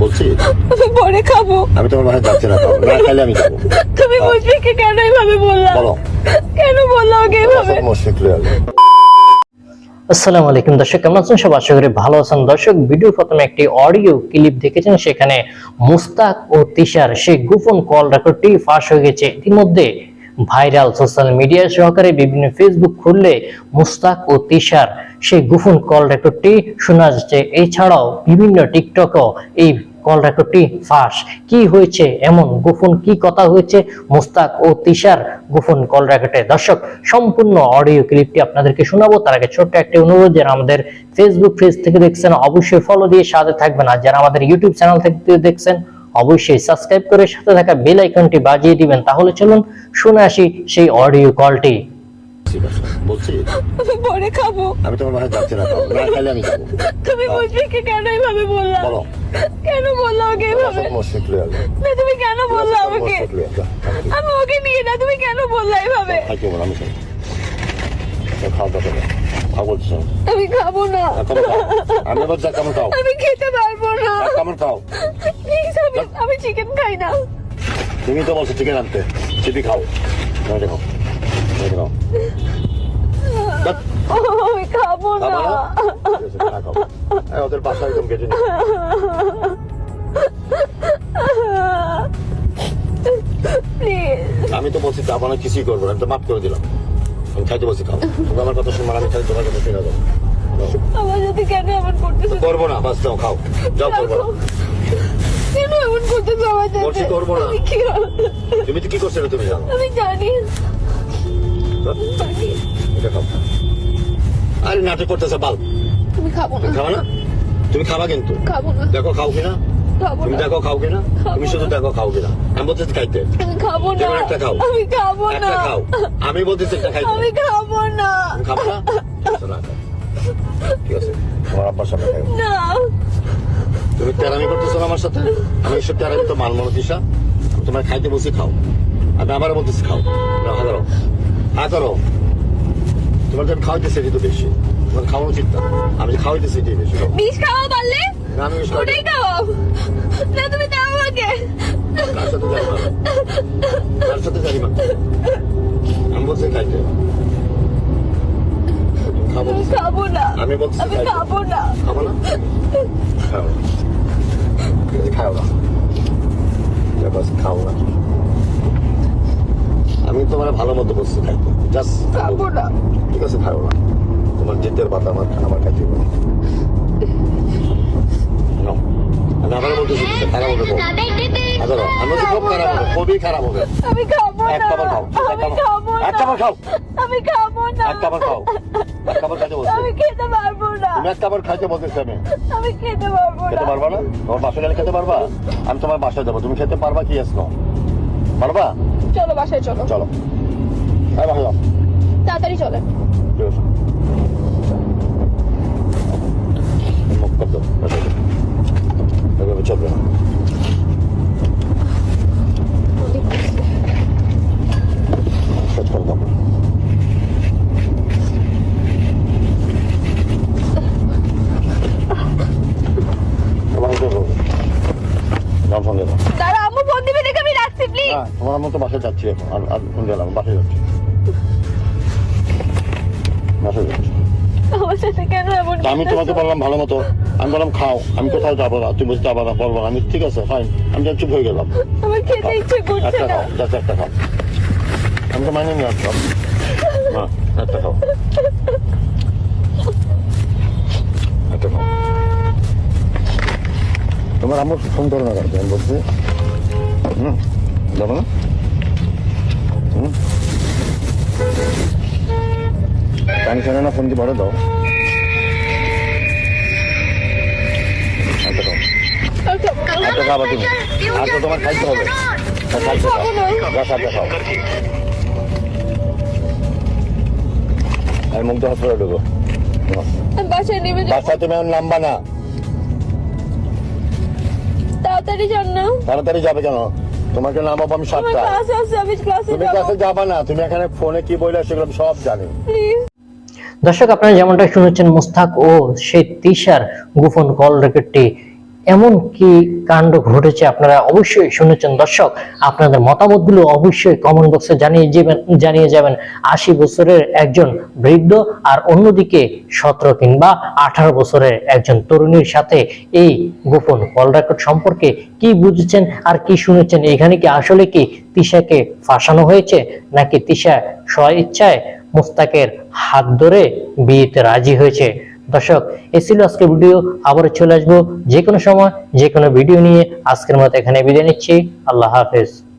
বলছি? আমি পরে খাব। আমি তোমার বাসায় যাচ্ছি না খাব। না খাইলে আমি যাব। তুমি মুশফিককে কেন এইভাবে বললাম বলো। কেন বললাম ওকে এইভাবে? মুশফিক আসসালামু আলাইকুম। দর্শক কেমন আছেন? সব আশা করি ভালো আছেন। দর্শক ভিডিও প্রথমে একটি অডিও ক্লিপ দেখেছেন সেখানে মুস্তাক ও তিশার সেই গোপন কল রেকর্ডটি ফাঁস হয়ে গেছে। ইতিমধ্যে ভাইরাল সোশ্যাল মিডিয়া সহকারে বিভিন্ন ফেসবুক খুললে মুস্তাক ও তিশার সেই গোপন কল রেকর্ডটি শোনা যাচ্ছে। এছাড়াও বিভিন্ন টিকটকও এই কল রেকর্ডটি ফাঁস। কি হয়েছে? এমন গোপন কি কথা হয়েছে? মুস্তাক ও তিশার গোপন কল রেকর্ডে। দর্শক, সম্পূর্ণ অডিও ক্লিপটি আপনাদেরকে শোনাবো। তার আগে ছোট্ট একটি অনুরোধ, যারা আমাদের ফেসবুক পেজ থেকে দেখছেন, অবশ্যই ফলো দিয়ে সাথে থাকবেন। আর যারা আমাদের ইউটিউব চ্যানেল থেকে দেখছেন অবশ্যই সাবস্ক্রাইব করে সাথে থাকা বেল আইকনটি বাজিয়ে দিবেন। তাহলে চলুন শুনে আসি সেই অডিও কলটি বলছি পরে খাব। আমি তোমার বাসায় যাচ্ছি না না খাইলে আমি যাব। তুমি মুশফিককে কেন এইভাবে বললাম বলো। কেন বললাম ওকে এইভাবে? মুশফিক লয়ে না তুমি কেন বললা আমাকে। আমি ওকে নিয়ে না তুমি কেন বললা এইভাবে? খাইতে বলো, আমি খাওয়া দাওয়া করো। খাও আমি খাব না। আমি এবার যা কামড় খাও। আমি খেতে পারব না। কামড় খাও। চিকেন খাই না। তুমি তো বলছো চিকেন আনতে। চিপি খাও। খাও এটা আমি খাব না। ওদের বাসায় একদম কেটে আমি তো বলছি যাব না কিছুই করব না। আমি তো মাফ করে দিলাম। আমি খাইতে বলছি খাও। তুমি আমার কথা শুনব আমি খাই তোমার কথা শুনে যাব। আমার সাথে কেন এমন করতেছো? করব না বাস যাও খাও। যাও করব না। এমন করতেছো আমার বলছি করব না। কি তুমি তো কি করছ এটা তুমি জানো। আমি জানি। এটা খাও। আরে নাটক করতেছে বাল। আমি খাব না। তুমি না? তুমি খাবা কিন্তু। খাব না। দেখো খাও কিনা? খাব তুমি দেখো খাও কিনা? তুমি শুধু দেখো খাও কিনা। আমি বলতেছি খাইতে। আমি খাব না। একটা খাও। আমি খাব না। একটা খাও। আমি বলতেছি একটা খাইতে। আমি খাব না। তুমি খাব না? ঠিক আছে, তোমার আব্বার সাথে না। তুমি তেরামি করতেছো আমার সাথে? আমি এসব তেরামি তো মানবো দিশা তোমার খাইতে বসে খাও। আমি আবারও বলতেছি খাও। হা করো হা করো তোমার যে খাওয়াইতেছি এটি তো বেশি। তোমার খাওয়া উচিত না। আমি যে খাওয়াইতেছি এটি বেশি। বিষ খাওয়া পারলে না আমি বিষ খাওয়াই খাও না তুমি দাও আমাকে। কার সাথে জানি না কার সাথে জানি না আমি বলছি খাইতে। আমি বলছি আমি। খাব না। খাব না? খাও। খাও না। খাও না। আমি তোমার ভালো মতো বসছি খাইতে জাস্ট খাব না। ঠিক আছে খাও না। তোমার জিতের পাতা আমার আমার খাইতে হবে না। নাও। আমি আবার বলতেছি খারাপ হবে খুব আবার আমি বলছি খুব খুবই খারাপ হবে। আমি খাব এক না কাবার খাও আমি খাব এক না কাবার খাও। আমি খাব না। এক কাবার খাও। এক কাবার খাইতে বলছি আমি খেতে পারব না। তুমি এক কাবার খাইতে বলতেছি আমি। আমি খেতে পারব না। খেতে পারবা না? তোমার বাসায় গেলে খেতে পারবা? আমি তোমার বাসায় যাব। তুমি খেতে পারবা কি আসনো পারবা? চলো বাসায় চলো। চলো। হ্যাঁ বাসায় যাও। তাড়াতাড়ি চলে। চলবে না কাজ করে দাও তোমার হাতে করব। যাও সঙ্গে দাও দাঁড়া আম্মু ফোন দিবে দেখে আমি রাখছি প্লিজ হ্যাঁ তোমার মতো বাসায় যাচ্ছি এখন। আর আর ফোন গেলাম বাসে যাচ্ছি। বাসায় যাচ্ছি। তা আমি তোমাকে বললাম ভালো মতো আমি বললাম খাও আমি কোথাও যাব না তুমি বলতে আবার বলব আমি ঠিক আছে ফাইন আমি যা চুপ হয়ে গেলাম। একটা খাও যাচ্ছে একটা খাও আমি তো মাইনে নিয়ে আসলাম হ্যাঁ একটা খাও। একটা খাও। তোমার আমার ফোন করো না আমি বলছি। হুম যাব না? না ফোন ভরে দাও একটা খাবা তুমি আর তোমার খাইতে হবে খাইতে খাও যা খাবে খাও আমি মুগ্ধ হসপিটালে ঢুকো বাসায় নেমে যাব বাসায় তুমি এখন নামবা না তাড়াতাড়ি যান না তাড়াতাড়ি যাবে কেন তোমাকে নামাবো আমি সাতটা আছে ক্লাসে তুমি যাবা না তুমি এখানে ফোনে কি বললে সেগুলো আমি সব জানি দর্শক, আপনারা যেমনটা শুনেছেন, মুস্তাক ও সেই তিশার গোপন কল রেকর্ডটি এমন কি কাণ্ড ঘটেছে আপনারা অবশ্যই শুনেছেন। দর্শক, আপনাদের মতামতগুলো অবশ্যই কমেন্ট বক্সে জানিয়ে যাবেন জানিয়ে যাবেন। আশি বছরের একজন বৃদ্ধ আর অন্যদিকে সতেরো কিংবা আঠারো বছরের একজন তরুণীর সাথে এই গোপন কল রেকর্ড সম্পর্কে কি বুঝেছেন আর কি শুনেছেন? এখানে কি আসলে কি তিশাকে ফাঁসানো হয়েছে নাকি তিশা স্ব ইচ্ছায় মুস্তাকের হাত ধরে বিয়েতে রাজি হয়েছে। দর্শক এ ছিল আজকের ভিডিও। আবার চলে আসব যে কোনো সময় যে কোনো ভিডিও নিয়ে। আজকের মতো এখানে বিদায় নিচ্ছি। আল্লাহ হাফেজ।